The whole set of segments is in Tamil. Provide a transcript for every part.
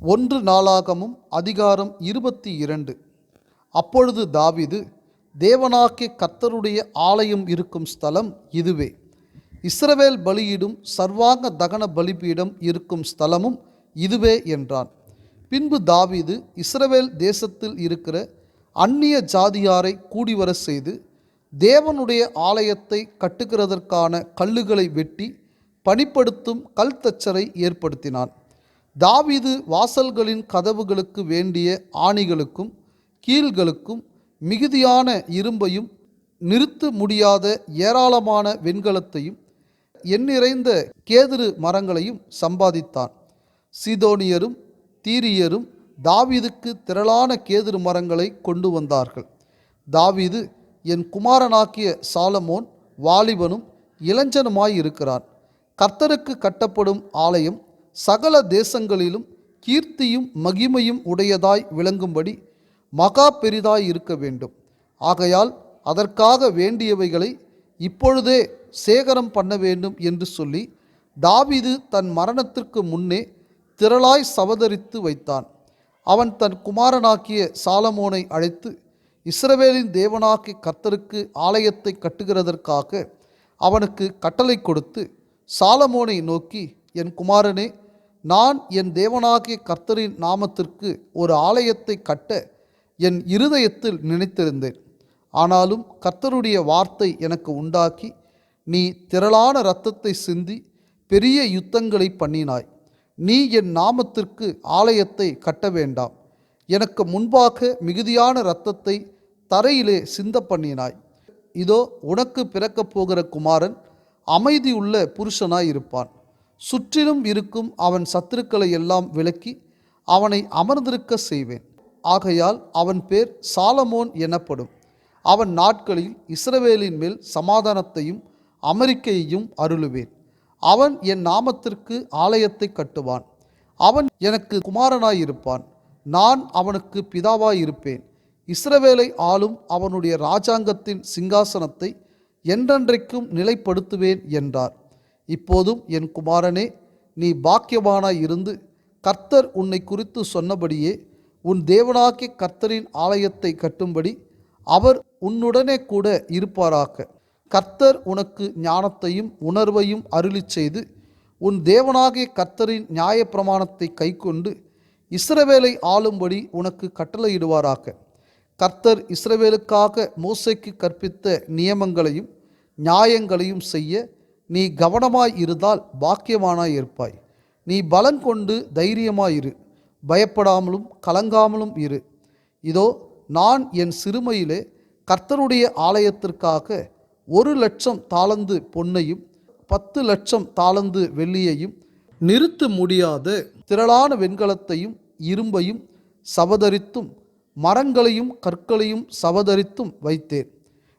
ஒன்று நாளாகமும் அதிகாரம் இருபத்தி இரண்டு. அப்பொழுது தாவிது தேவனாகிய கர்த்தருடைய ஆலயம் இருக்கும் ஸ்தலம் இதுவே. இஸ்ரவேல் பலியிடும் சர்வாங்க தகன பலிபீடம் இருக்கும் ஸ்தலமும் இதுவே என்றான். பின்பு தாவீது இஸ்ரவேல் தேசத்தில் இருக்கிற அந்நிய ஜாதியாரை கூடிவர செய்து தேவனுடைய ஆலயத்தை கட்டுகிறதற்கான கல்லுகளை வெட்டி பணிப்படுத்தும் கல் தச்சரை ஏற்படுத்தினான். தாவீது வாசல்களின் கதவுகளுக்கு வேண்டிய ஆணிகளுக்கும் கீல்களுக்கும் மிகுதியான இரும்பையும் நிறுத்த முடியாத ஏராளமான வெண்கலத்தையும் எண்ணிறைந்த கேதுரு மரங்களையும் சம்பாதித்தான். சீதோனியரும் தீரியரும் தாவீதுக்கு திரளான கேதுரு மரங்களை கொண்டு வந்தார்கள். தாவீது என் குமாரனாக்கிய சாலமோன் வாலிபனும் இளைஞனுமாயிருக்கிறான். கர்த்தருக்கு கட்டப்படும் ஆலயம் சகல தேசங்களிலும் கீர்த்தியும் மகிமையும் உடையதாய் விளங்கும்படி மகா பெரிதாய் இருக்க வேண்டும். ஆகையால் அதற்காக வேண்டியவைகளை இப்பொழுதே சேகரம் பண்ண வேண்டும் என்று சொல்லி தாவிது தன் மரணத்திற்கு முன்னே திரளாய் சவதரித்து வைத்தான். அவன் தன் குமாரனாக்கிய சாலமோனை அழைத்து இஸ்ரவேலின் தேவனாக்கி கர்த்தருக்கு ஆலயத்தை கட்டுகிறதற்காக அவனுக்கு கட்டளை கொடுத்து சாலமோனை நோக்கி என் குமாரனே நான் என் தேவனாகிய கர்த்தரின் நாமத்திற்கு ஒரு ஆலயத்தை கட்ட என் இருதயத்தில் நினைத்திருந்தேன். ஆனாலும் கர்த்தருடைய வார்த்தை எனக்கு உண்டாக்கி நீ திரளான இரத்தத்தை சிந்தி பெரிய யுத்தங்களை பண்ணினாய். நீ என் நாமத்திற்கு ஆலயத்தை கட்ட வேண்டாம். எனக்கு முன்பாக மிகுதியான இரத்தத்தை தரையிலே சிந்த பண்ணினாய். இதோ உனக்கு பிறக்கப் போகிற குமாரன் அமைதியுள்ள புருஷனாய் இருப்பான் சுற்றிலும் இருக்கும் அவன் சத்துருக்களை எல்லாம் விலக்கி அவனை அமர்ந்திருக்க செய்வேன். ஆகையால் அவன் பேர் சாலமோன் எனப்படும். அவன் நாட்களில் இஸ்ரவேலின் மேல் சமாதானத்தையும் அமெரிக்கையையும் அருளுவேன். அவன் என் நாமத்திற்கு ஆலயத்தை கட்டுவான். அவன் எனக்கு குமாரனாயிருப்பான். நான் அவனுக்கு பிதாவாயிருப்பேன். இஸ்ரவேலை ஆளும் அவனுடைய ராஜாங்கத்தின் சிங்காசனத்தை என்றென்றைக்கும் நிலைப்படுத்துவேன் என்றார். இப்போதும் என் குமாரனே நீ பாக்கியவானாய் இருந்து கர்த்தர் உன்னை குறித்து சொன்னபடியே உன் தேவனாக்கி கர்த்தரின் ஆலயத்தை கட்டும்படி அவர் உன்னுடனே கூட இருப்பாராக. கர்த்தர் உனக்கு ஞானத்தையும் உணர்வையும் அருளிச் செய்து உன் தேவனாகிய கர்த்தரின் நியாயப்பிரமாணத்தை கைக்கொண்டு இஸ்ரவேலை ஆளும்படி உனக்கு கட்டளையிடுவாராக. கர்த்தர் இஸ்ரவேலுக்காக மோசைக்கு கற்பித்த நியமங்களையும் நியாயங்களையும் செய்ய நீ கவனமாய் இருந்தால் பாக்கியவானாய் இருப்பாய். நீ பலன் கொண்டு தைரியமாயிரு பயப்படாமலும் கலங்காமலும் இரு. இதோ நான் என் சிறுமையிலே கர்த்தருடைய ஆலயத்திற்காக ஒரு லட்சம் தாளந்து பொன்னையும் பத்து லட்சம் தாளந்து வெள்ளியையும் நிறுத்த முடியாத திரளான வெண்கலத்தையும் இரும்பையும் சவதரித்தும் மரங்களையும் கற்களையும் சவதரித்தும் வைத்தேன்.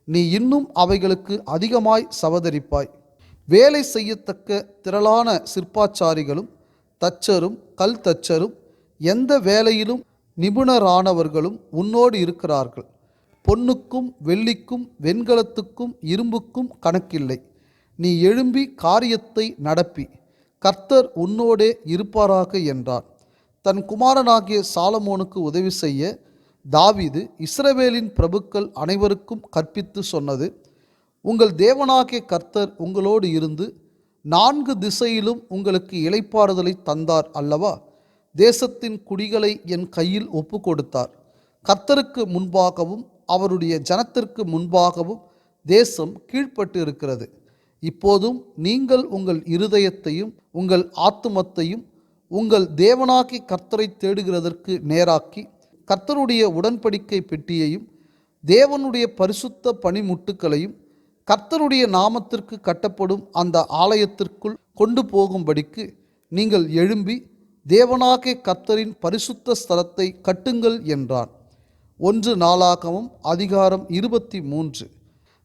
நீ இன்னும் அவைகளுக்கு அதிகமாய் சவதரிப்பாய். வேலை செய்யத்தக்க திரளான சிற்பாச்சாரிகளும் தச்சரும் கல் தச்சரும் எந்த வேலையிலும் நிபுணரானவர்களும் உன்னோடு இருக்கிறார்கள். பொன்னுக்கும் வெள்ளிக்கும் வெண்கலத்துக்கும் இரும்புக்கும் கணக்கில்லை. நீ எழும்பி காரியத்தை நடப்பி. கர்த்தர் உன்னோடே இருப்பாராக என்றான் தன் குமாரனாகிய சாலமோனுக்கு உதவி செய்ய தாவீது இஸ்ரவேலின் பிரபுக்கள் அனைவருக்கும் கற்பித்து சொன்னது உங்கள் தேவனாகிய கர்த்தர் உங்களோடு இருந்து நான்கு திசையிலும் உங்களுக்கு இளைப்பாறுதலை தந்தார் அல்லவா? தேசத்தின் குடிகளை என் கையில் ஒப்பு கொடுத்தார் கர்த்தருக்கு முன்பாகவும் அவருடைய ஜனத்திற்கு முன்பாகவும் தேசம் கீழ்ப்பட்டு இருக்கிறது இப்போதும் நீங்கள் உங்கள் இருதயத்தையும் உங்கள் ஆத்துமத்தையும் உங்கள் தேவனாகி கர்த்தரை தேடுகிறதற்கு நேராக்கி கர்த்தருடைய உடன்படிக்கை பெட்டியையும் தேவனுடைய பரிசுத்த பனிமுட்டுக்களையும் கர்த்தருடைய நாமத்திற்கு கட்டப்படும் அந்த ஆலயத்திற்குள் கொண்டு போகும்படிக்கு நீங்கள் எழும்பி தேவனாகிய கர்த்தரின் பரிசுத்த ஸ்தலத்தை கட்டுங்கள் என்றான் ஒன்று நாளாகவும் அதிகாரம் இருபத்தி மூன்று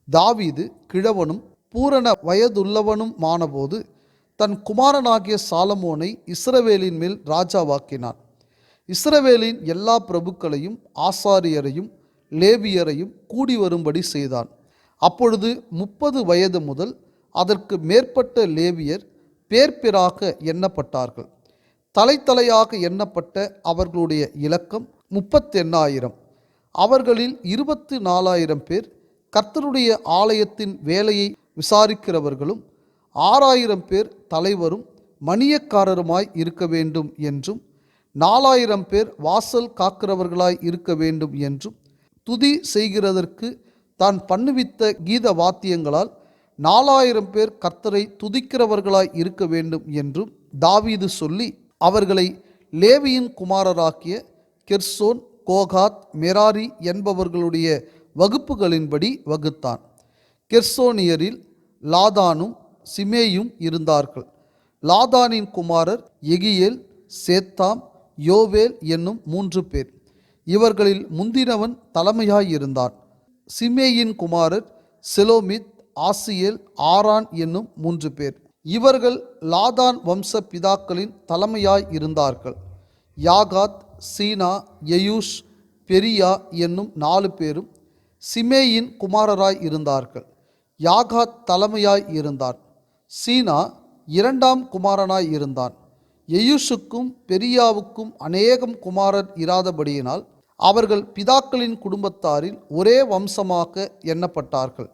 தாவீது கிழவனும் பூரண வயதுள்ளவனும் மானபோது தன் குமாரனாகிய சாலமோனை இஸ்ரவேலின் மேல் ராஜாவாக்கினான். இஸ்ரவேலின் எல்லா பிரபுக்களையும் ஆசாரியரையும் லேவியரையும் கூடி வரும்படி செய்தான். அப்பொழுது முப்பது வயது முதல் அதற்கு மேற்பட்ட லேவியர் பேர்பிராக எண்ணப்பட்டார்கள். தலைத்தலையாக எண்ணப்பட்ட அவர்களுடைய இலக்கம் முப்பத்தெண்ணாயிரம். அவர்களில் இருபத்து நாலாயிரம் பேர் கர்த்தருடைய ஆலயத்தின் வேலையை விசாரிக்கிறவர்களும் ஆறாயிரம் பேர் தலைவரும் மணியக்காரருமாய் இருக்க வேண்டும் என்றும் நாலாயிரம் பேர் வாசல் காக்கிறவர்களாய் இருக்க வேண்டும் என்றும் துதி செய்கிறதற்கு தான் பண்ணுவித்த கீத வாத்தியங்களால் நாலாயிரம் பேர் கர்த்தரை துதிக்கிறவர்களாய் இருக்க வேண்டும் என்றும் தாவீது சொல்லி அவர்களை லேவியின் குமாரராக்கிய கெர்சோன் கோகாத் மெராரி என்பவர்களுடைய வகுப்புகளின்படி வகுத்தான். கெர்சோனியரில் லாதானும் சிமேயும் இருந்தார்கள். லாதானின் குமாரர் எகியேல் சேத்தாம் யோவேல் என்னும் மூன்று பேர். இவர்களில் முந்தினவன் தலைமையாயிருந்தான் சிமேயின் குமாரர் செலோமித் ஆசியேல் ஆரான் என்னும் மூன்று பேர். இவர்கள் லாதான் வம்ச பிதாக்களின் தலைமையாய் இருந்தார்கள். யாகாத் சீனா யயூஷ் பெரியா என்னும் நாலு பேரும் சிமேயின் குமாரராய் இருந்தார்கள். யாகாத் தலைமையாய் இருந்தான். சீனா இரண்டாம் குமாரனாய் இருந்தான். எயூஷுக்கும் பெரியாவுக்கும் அநேகம் குமாரர் இராதபடியினால் அவர்கள் பிதாக்களின் குடும்பத்தாரில் ஒரே வம்சமாக எண்ணப்பட்டார்கள்.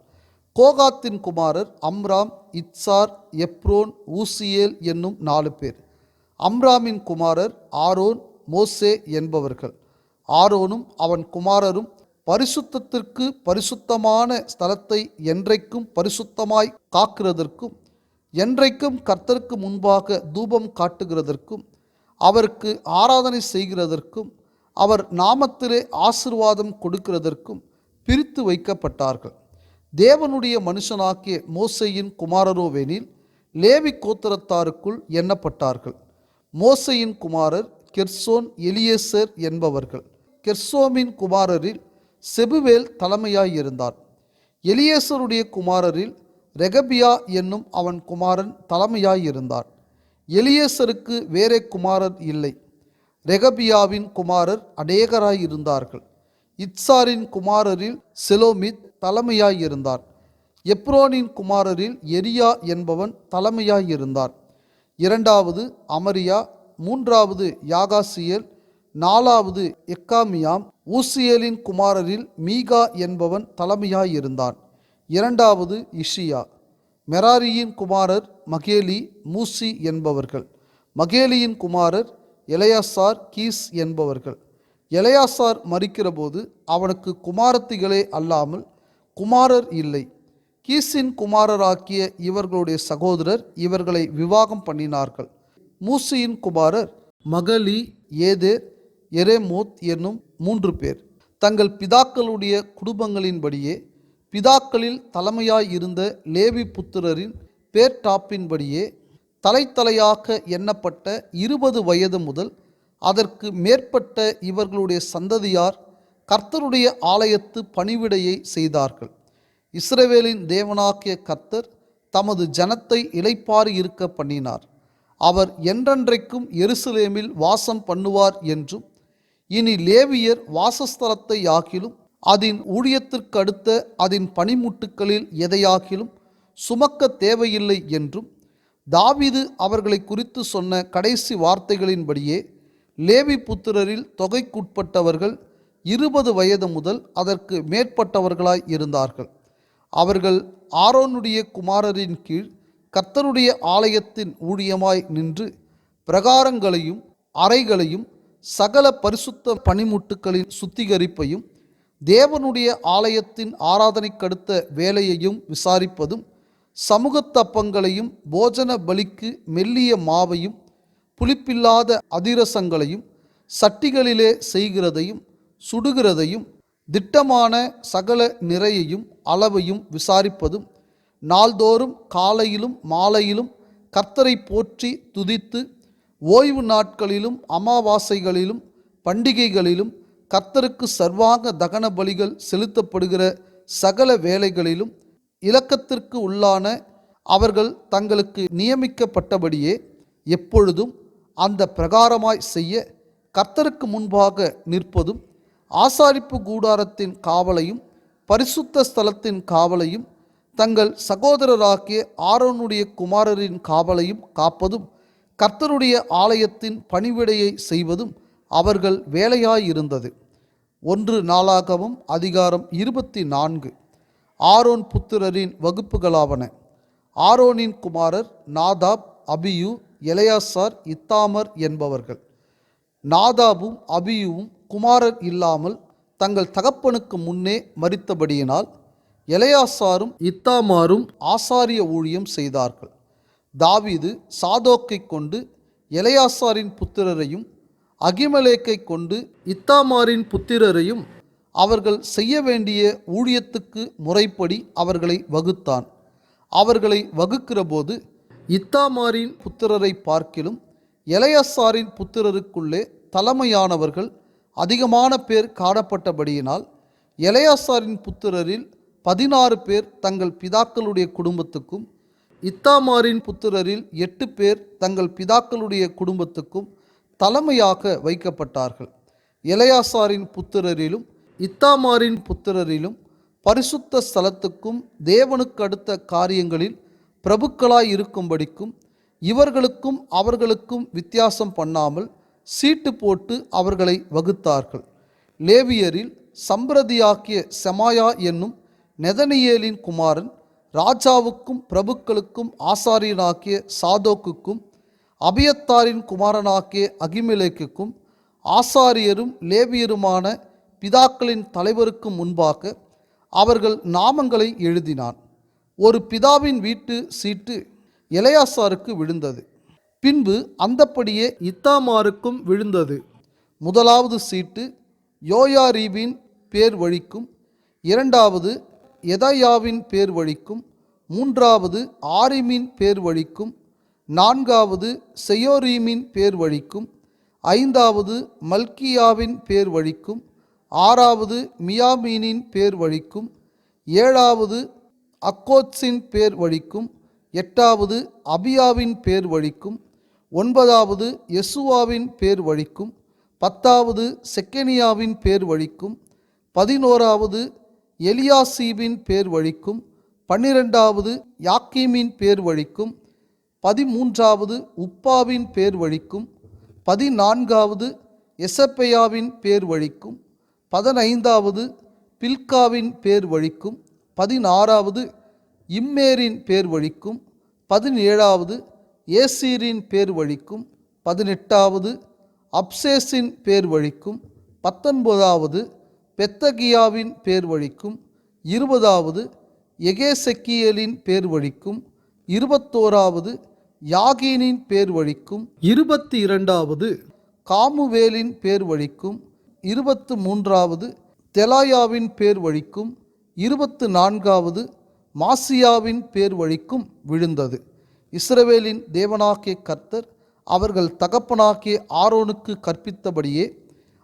கோகாத்தின் குமாரர் அம்ராம் இட்சார் எப்ரோன் ஊசியேல் என்னும் நாலு பேர். அம்ராமின் குமாரர் ஆரோன் மோசே என்பவர்கள். ஆரோனும் அவன் குமாரரும் பரிசுத்தத்திற்கு பரிசுத்தமான ஸ்தலத்தை என்றைக்கும் பரிசுத்தமாய் காக்கிறதற்கும் என்றைக்கும் கர்த்தருக்கு முன்பாக தூபம் காட்டுகிறதற்கும் அவருக்கு ஆராதனை செய்கிறதற்கும் அவர் நாமத்திலே ஆசிர்வாதம் கொடுக்கிறதற்கும் பிரித்து வைக்கப்பட்டார்கள். தேவனுடைய மனுஷனாக்கிய மோசையின் குமாரரோவெனில் லேவி கோத்திரத்தாருக்குள் எண்ணப்பட்டார்கள். மோசையின் குமாரர் கெர்சோன் எலியேசர் என்பவர்கள். கெர்சோமின் குமாரரில் செபுவேல் தலைமையாயிருந்தார். எலியேசருடைய குமாரரில் ரெகபியா என்னும் அவன் குமாரன் தலைமையாயிருந்தார். எலியேசருக்கு வேறே குமாரர் இல்லை. ரெகபியாவின் குமாரர் அநேகராயிருந்தார்கள் இட்சாரின் குமாரரில் செலோமித் தலைமையாயிருந்தார் எப்ரோனின் குமாரரில் எரியா என்பவன் தலைமையாயிருந்தார் இரண்டாவது அமரியா மூன்றாவது யாகாசியல் நாலாவது எக்காமியாம் ஊசியலின் குமாரரில் மீகா என்பவன் தலைமையாயிருந்தான் இரண்டாவது இஷியா. மெராரியின் குமாரர் மகேலி மூசி என்பவர்கள். மகேலியின் குமாரர் இளையாசார் கீஸ் என்பவர்கள். எலையாசார் மறிக்கிறபோது அவனுக்கு குமாரத்திகளே அல்லாமல் குமாரர் இல்லை. கீஸின் குமாரராக்கிய இவர்களுடைய சகோதரர் இவர்களை விவாகம் பண்ணினார்கள். மூசியின் குமாரர் மகளி ஏதேர் எரேமோத் என்னும் மூன்று பேர். தங்கள் பிதாக்களுடைய குடும்பங்களின்படியே பிதாக்களில் தலைமையாய் இருந்த லேவி புத்திரரின் பேர்டாப்பின்படியே தலைத்தலையாக எண்ணப்பட்ட இருபது வயது முதல் அதற்கு மேற்பட்ட இவர்களுடைய சந்ததியார் கர்த்தருடைய ஆலயத்து பணிவிடையை செய்தார்கள். இஸ்ரவேலின் தேவனாகிய கர்த்தர் தமது ஜனத்தை இழைப்பாறு இருக்க பண்ணினார். அவர் என்றென்றைக்கும் எருசலேமில் வாசம் பண்ணுவார் என்றும் இனி லேவியர் வாசஸ்தலத்தை ஆக்கிலும் அதன் ஊழியத்திற்கு அடுத்த அதன் பனிமுட்டுக்களில் எதையாகிலும் சுமக்க தேவையில்லை என்றும் தாவீது அவர்களை குறித்து சொன்ன கடைசி வார்த்தைகளின்படியே லேவி புத்திரரில் தொகைக்குட்பட்டவர்கள் இருபது வயது முதல் அதற்கு மேற்பட்டவர்களாய் இருந்தார்கள். அவர்கள் ஆரோனுடைய குமாரரின் கீழ் கர்த்தருடைய ஆலயத்தின் ஊழியமாய் நின்று பிரகாரங்களையும் அறைகளையும் சகல பரிசுத்த பனிமுட்டுக்களின் சுத்திகரிப்பையும் தேவனுடைய ஆலயத்தின் ஆராதனைக்கடுத்த வேலையையும் விசாரிப்பதும் சமூகத்தப்பங்களையும் போஜன பலிக்கு மெல்லிய மாவையும் புளிப்பில்லாத அதிரசங்களையும் சட்டிகளிலே செய்கிறதையும் சுடுகிறதையும் திட்டமான சகல நிறையையும் அளவையும் விசாரிப்பதும் நாள்தோறும் காலையிலும் மாலையிலும் கர்த்தரை போற்றி துதித்து ஓய்வு நாட்களிலும் அமாவாசைகளிலும் பண்டிகைகளிலும் கர்த்தருக்கு சர்வாங்க தகன பலிகள் செலுத்தப்படுகிற சகல வேலைகளிலும் இலக்கத்திற்கு உள்ளான அவர்கள் தங்களுக்கு நியமிக்கப்பட்டபடியே எப்பொழுதும் அந்த பிரகாரமாய் செய்ய கர்த்தருக்கு முன்பாக நிற்பதும் ஆசாரிப்பு கூடாரத்தின் காவலையும் பரிசுத்த ஸ்தலத்தின் காவலையும் தங்கள் சகோதரராகிய ஆரோனுடைய குமாரரின் காவலையும் காப்பதும் கர்த்தருடைய ஆலயத்தின் பணிவிடையை செய்வதும் அவர்கள் வேலையாயிருந்தது. ஒன்று நாளாகவும் அதிகாரம் இருபத்தி நான்கு. ஆரோன் புத்திரரின் வகுப்புகளாவன. ஆரோனின் குமாரர் நாதாப் அபியு எலையாசார் இத்தாமர் என்பவர்கள். நாதாபும் அபியுவும் குமாரர் இல்லாமல் தங்கள் தகப்பனுக்கு முன்னே மறித்தபடியினால் எலையாசாரும் இத்தாமாரும் ஆசாரிய ஊழியம் செய்தார்கள். தாவீது சாதோக்கை கொண்டு எலையாசாரின் புத்திரரையும் அகிமலேக்கை கொண்டு இத்தாமாரின் புத்திரரையும் அவர்கள் செய்ய வேண்டிய ஊழியத்துக்கு முறைப்படி அவர்களை வகுத்தான். அவர்களை வகுக்கிறபோது இத்தாமாரின் புத்திரரை பார்க்கிலும் எலையசாரின் புத்திரருக்குள்ளே தலைமையானவர்கள் அதிகமான பேர் காணப்பட்டபடியினால் எலையாசாரின் புத்திரரில் பதினாறு பேர் தங்கள் பிதாக்களுடைய குடும்பத்துக்கும் இத்தாமாரின் புத்திரரில் எட்டு பேர் தங்கள் பிதாக்களுடைய குடும்பத்துக்கும் தலைமையாக வைக்கப்பட்டார்கள். எலையாசாரின் புத்திரரிலும் இத்தாமாரின் புத்திரரிலும் பரிசுத்த ஸ்தலத்துக்கும் தேவனுக்கு அடுத்த காரியங்களில் பிரபுக்களாய் இருக்கும்படிக்கும் இவர்களுக்கும் அவர்களுக்கும் வித்தியாசம் பண்ணாமல் சீட்டு போட்டு அவர்களை வகுத்தார்கள். லேவியரில் சம்பிரதியாக்கிய செமாயா என்னும் நெதனியேலின் குமாரன் ராஜாவுக்கும் பிரபுக்களுக்கும் ஆசாரியனாக்கிய சாதோக்குக்கும் அபியத்தாரின் குமாரனாக்கிய அகிமிலேக்குக்கும் ஆசாரியரும் லேவியருமான பிதாக்களின் தலைவருக்கு முன்பாக அவர்கள் நாமங்களை எழுதினான் ஒரு பிதாவின் வீட்டு சீட்டு எலையாசாருக்கு விழுந்தது. பின்பு அந்தப்படியே இத்தாமாருக்கும் விழுந்தது. முதலாவது சீட்டு யோயாரீபின் பேர் வழிக்கும் இரண்டாவது எதாயாவின் பேர் வழிக்கும் மூன்றாவது ஆரிமின் பேர் வழிக்கும் நான்காவது செயோரீமின் பேர் வழிக்கும் ஐந்தாவது மல்கியாவின் பேர் வழிக்கும் ஆறாவது மியாமீனின் பேர் வழிக்கும் ஏழாவது அக்கோத்ஸின் பேர் வழிக்கும் எட்டாவது அபியாவின் பேர் வழிக்கும் ஒன்பதாவது யெசுவாவின் பேர் வழிக்கும் பத்தாவது செக்கனியாவின் பேர் வழிக்கும் பதினோராவது எலியாசீபின் பேர் வழிக்கும் பன்னிரெண்டாவது யாக்கீமின் பேர் வழிக்கும் பதிமூன்றாவது உப்பாவின் பேர் வழிக்கும் பதினான்காவது எசப்பையாவின் பேர் வழிக்கும் பதினைந்தாவது பில்காவின் பேர் வழிக்கும் பதினாறாவது இம்மேரின் பேர் வழிக்கும் பதினேழாவது ஏசீரின் பேர் வழிக்கும் பதினெட்டாவது அப்சேஸின் பேர் வழிக்கும் பத்தொன்பதாவது பெத்தகியாவின் பேர் வழிக்கும் இருபதாவது எகேசெக்கியலின் பேர் வழிக்கும் இருபத்தோராவது யாகீனின் பேர் வழிக்கும் இருபத்தி இரண்டாவது காமுவேலின் பேர் வழிக்கும் இருபத்து மூன்றாவது தெலாயாவின் பேர் வழிக்கும் இருபத்து நான்காவது மாசியாவின் பேர் வழிக்கும் விழுந்தது. இஸ்ரவேலின் தேவனாகிய கர்த்தர் அவர்கள் தகப்பனாகிய ஆரோனுக்கு கற்பித்தபடியே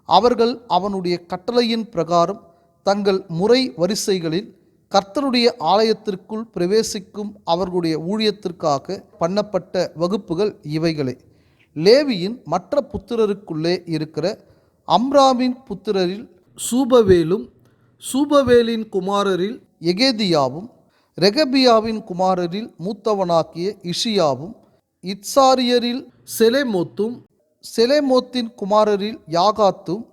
அவர்கள் அவனுடைய கட்டளையின் பிரகாரம் தங்கள் முறை வரிசைகளில் கர்த்தருடைய ஆலயத்திற்குள் பிரவேசிக்கும் அவர்களுடைய ஊழியத்திற்காக பண்ணப்பட்ட வகுப்புகள் இவைகளே. லேவியின் மற்ற புத்திரருக்குள்ளே இருக்கிற அம்ராமின் புத்திரரில் சூபவேலும் சூபவேலின் குமாரரில் எகேதியாவும் ரெகபியாவின் குமாரரில் மூத்தவனாக்கிய இஷியாவும் இட்சாரியரில் செலேமோத்தும் செலேமோத்தின் குமாரரில் யாகாத்தும்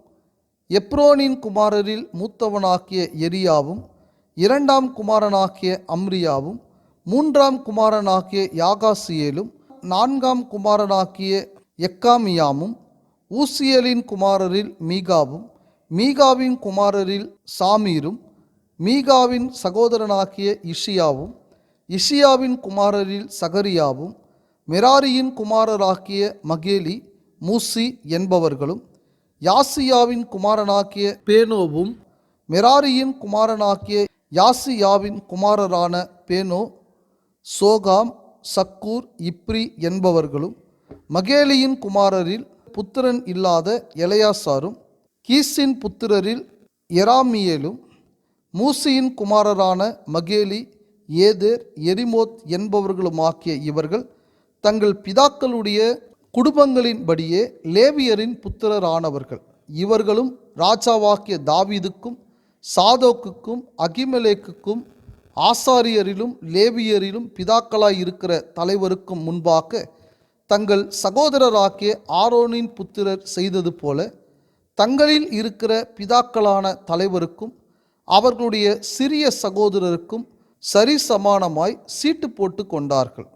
எப்ரோனின் குமாரரில் மூத்தவனாக்கிய எரியாவும் இரண்டாம் குமாரனாகிய அம்ரியாவும் மூன்றாம் குமாரனாகிய யாகாசியேலும் நான்காம் குமாரனாகிய எக்காமியாமும் ஊசியலின் குமாரரில் மீகாவும் மீகாவின் குமாரரில் சாமீரும் மீகாவின் சகோதரனாகிய இஷியாவும் இஷியாவின் குமாரரில் சகரியாவும் மெராரியின் குமாரராகிய மகேலி மூசி என்பவர்களும் யாசியாவின் குமாரனாகிய பேனோவும் மெராரியின் குமாரனாகிய யாசியாவின் குமாரரான பேனோ சோகாம் சக்கூர் இப்ரி என்பவர்களும் மகேலியின் குமாரரில் புத்திரன் இல்லாத எலையாசாரும் கீசின் புத்திரரில் எராமியேலும் மூசியின் குமாரரான மகேலி ஏதேர் எரிமோத் என்பவர்களுமாக்கிய இவர்கள் தங்கள் பிதாக்களுடைய குடும்பங்களின்படியே லேவியரின் புத்திரரானவர்கள். இவர்களும் ராஜாவாக்கிய தாவீதுக்கும் சாதோக்குக்கும் அகிமலேக்குக்கும் ஆசாரியரிலும் லேவியரிலும் பிதாக்களாய் இருக்கிற தலைவருக்கும் முன்பாக தங்கள் சகோதரராகிய ஆரோனின் புத்திரர் செய்தது போல தங்களில் இருக்கிற பிதாக்களான தலைவருக்கும் அவர்களுடைய சிறிய சகோதரருக்கும் சரிசமானமாய் சீட்டு போட்டு கொண்டார்கள்.